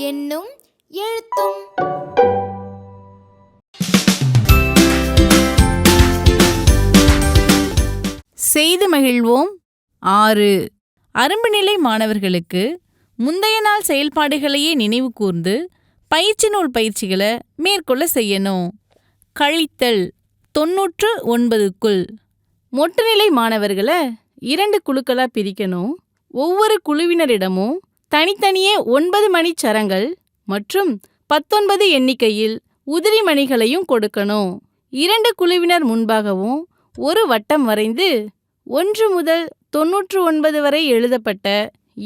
என்னும் எழுத்தும். செய்து மகிழ்வோம். ஆறு. அரும்பு நிலை மாணவர்களுக்கு முந்தைய நாள் செயல்பாடுகளையே நினைவு கூர்ந்து பயிற்சி நூல் பயிற்சிகளை மேற்கொள்ள செய்யணும். கழித்தல் தொன்னூற்று ஒன்பதுக்குள். மொட்டுநிலை மாணவர்களை இரண்டு குழுக்களாக பிரிக்கணும். ஒவ்வொரு குழுவினரிடமும் தனித்தனியே ஒன்பது மணிச் சரங்கள் மற்றும் பத்தொன்பது எண்ணிக்கையில் உதிரி மணிகளையும் கொடுக்கணும். இரண்டு குழுவினர் முன்பாகவும் ஒரு வட்டம் வரைந்து ஒன்று முதல் தொன்னூற்று ஒன்பது வரை எழுதப்பட்ட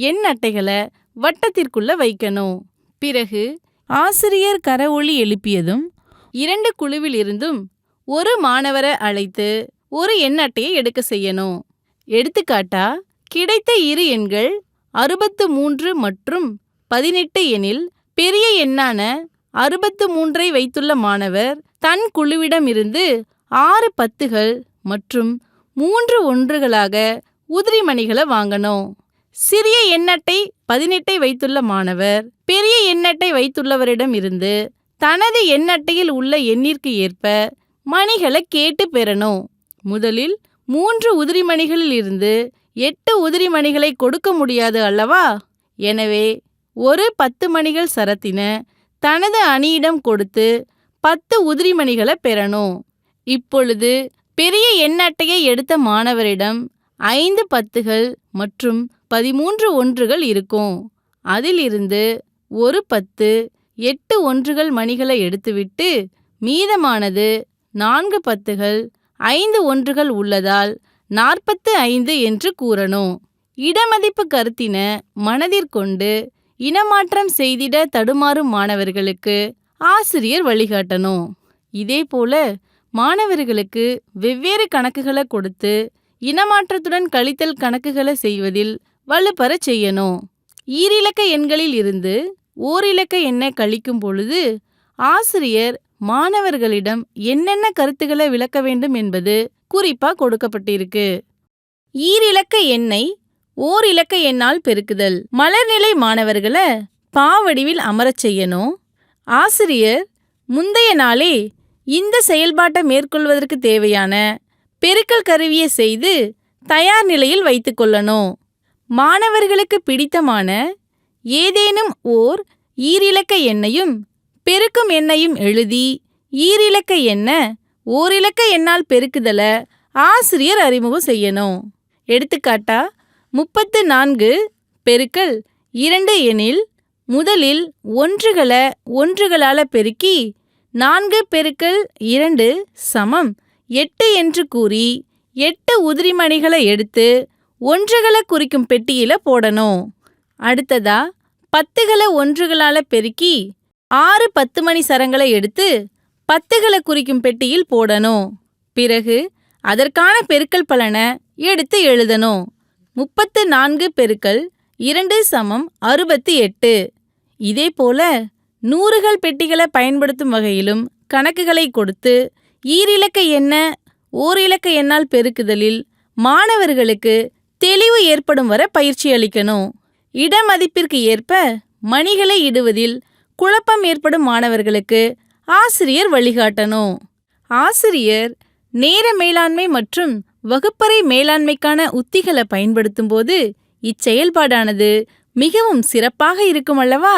எண் அட்டைகளை வட்டத்திற்குள்ள வைக்கணும். பிறகு ஆசிரியர் கரவொளி எழுப்பியதும் இரண்டு குழுவிலிருந்தும் ஒரு மாணவரை அழைத்து ஒரு எண் அட்டையை எடுக்க செய்யணும். எடுத்துக்காட்டா கிடைத்த இரு எண்கள் அறுபத்து மூன்று மற்றும் பதினெட்டு எனில் பெரிய எண்ணான அறுபத்து மூன்றை வைத்துள்ள மாணவர் தன் குழுவிடமிருந்து ஆறு பத்துகள் மற்றும் மூன்று ஒன்றுகளாக உதிரி மணிகளை வாங்கணும். சிறிய எண்ணட்டை பதினெட்டை வைத்துள்ள மாணவர் பெரிய எண்ணட்டை வைத்துள்ளவரிடம் இருந்து தனது எண்ணட்டையில் உள்ள எண்ணிற்கு ஏற்ப மணிகளை கேட்டு பெறணும். முதலில் மூன்று உதிரி மணிகளில் இருந்து எட்டு உதிரி மணிகளை கொடுக்க முடியாது அல்லவா? எனவே ஒரு பத்து மணிகள் சரத்தின தனது அணியிடம் கொடுத்து பத்து உதிரி மணிகளை பெறணும். இப்பொழுது பெரிய எண்ணட்டையை எடுத்த மாணவரிடம் ஐந்து பத்துகள் மற்றும் பதிமூன்று ஒன்றுகள் இருக்கும். அதிலிருந்து ஒரு பத்து எட்டு ஒன்றுகள் மணிகளை எடுத்துவிட்டு மீதமானது நான்கு பத்துகள் ஐந்து ஒன்றுகள் உள்ளதால் நாற்பத்து ஐந்து என்று கூறணும். இடமதிப்பு கருத்தின மனதிற்கொண்டு இனமாற்றம் செய்திட தடுமாறும் மாணவர்களுக்கு ஆசிரியர் வழிகாட்டணும். இதேபோல மாணவர்களுக்கு வெவ்வேறு கணக்குகளை கொடுத்து இனமாற்றத்துடன் கழித்தல் கணக்குகளை செய்வதில் வலுப்பெறச் செய்யணும். ஈரிலக்க எண்களில் இருந்து ஓரிலக்க எண்ணை கழிக்கும் பொழுது ஆசிரியர் மாணவர்களிடம் என்னென்ன கருத்துக்களை விளக்க வேண்டும் என்பது குறிப்பா கொடுக்கப்பட்டிருக்கு. ஈரிலக்க எண்ணை ஓர் இலக்க எண்ணால் பெருக்குதல். மலர்நிலை மாணவர்களை பாவடிவில் அமரச் செய்யணும். ஆசிரியர் முந்தைய நாளே இந்த செயல்பாட்டை மேற்கொள்வதற்கு தேவையான பெருக்கல் கருவியை செய்து தயார் நிலையில் வைத்துக்கொள்ளணும் மாணவர்களுக்கு பிடித்தமான ஏதேனும் ஓர் ஈரிலக்க எண்ணையும் பெருக்கும் எண்ணையும் எழுதி ஈரிலக்க எண்ண ஓரிலக்க எண்ணால் பெருக்குதல ஆசிரியர் அறிமுகம் செய்யணும். எடுத்துக்காட்டா முப்பத்து நான்கு பெருக்கல் இரண்டு எனில் முதலில் ஒன்றுகளை ஒன்றுகளால் பெருக்கி நான்கு பெருக்கல் இரண்டு சமம். எட்டு என்று கூறி எட்டு உதிரிமணிகளை எடுத்து ஒன்றுகளை குறிக்கும் பெட்டியில போடணும். அடுத்ததா பத்துகளை ஒன்றுகளால பெருக்கி ஆறு பத்து மணி சரங்களை எடுத்து பத்துகளை குறிக்கும் பெட்டியில் போடணும். பிறகு அதற்கான பெருக்கல் பலனை எடுத்து எழுதணும். முப்பத்து நான்கு பெருக்கல் இரண்டு சமம் அறுபத்தி எட்டு. இதேபோல நூறுகள் பெட்டிகளை பயன்படுத்தும் வகையிலும் கணக்குகளை கொடுத்து ஈரிலக்க எண்ண ஓரிலக்க எண்ணால் பெருக்குதலில் மாணவர்களுக்கு தெளிவு ஏற்படும் வரை பயிற்சி அளிக்கணும். இடமதிப்பிற்கு ஏற்ப மணிகளை இடுவதில் குழப்பம் ஏற்படும் மாணவர்களுக்கு ஆசிரியர் வழிகாட்டணும். ஆசிரியர் நேர மேலாண்மை மற்றும் வகுப்பறை மேலாண்மைக்கான உத்திகளை பயன்படுத்தும் போது இச்செயல்பாடானது மிகவும் சிறப்பாக இருக்கும் அல்லவா?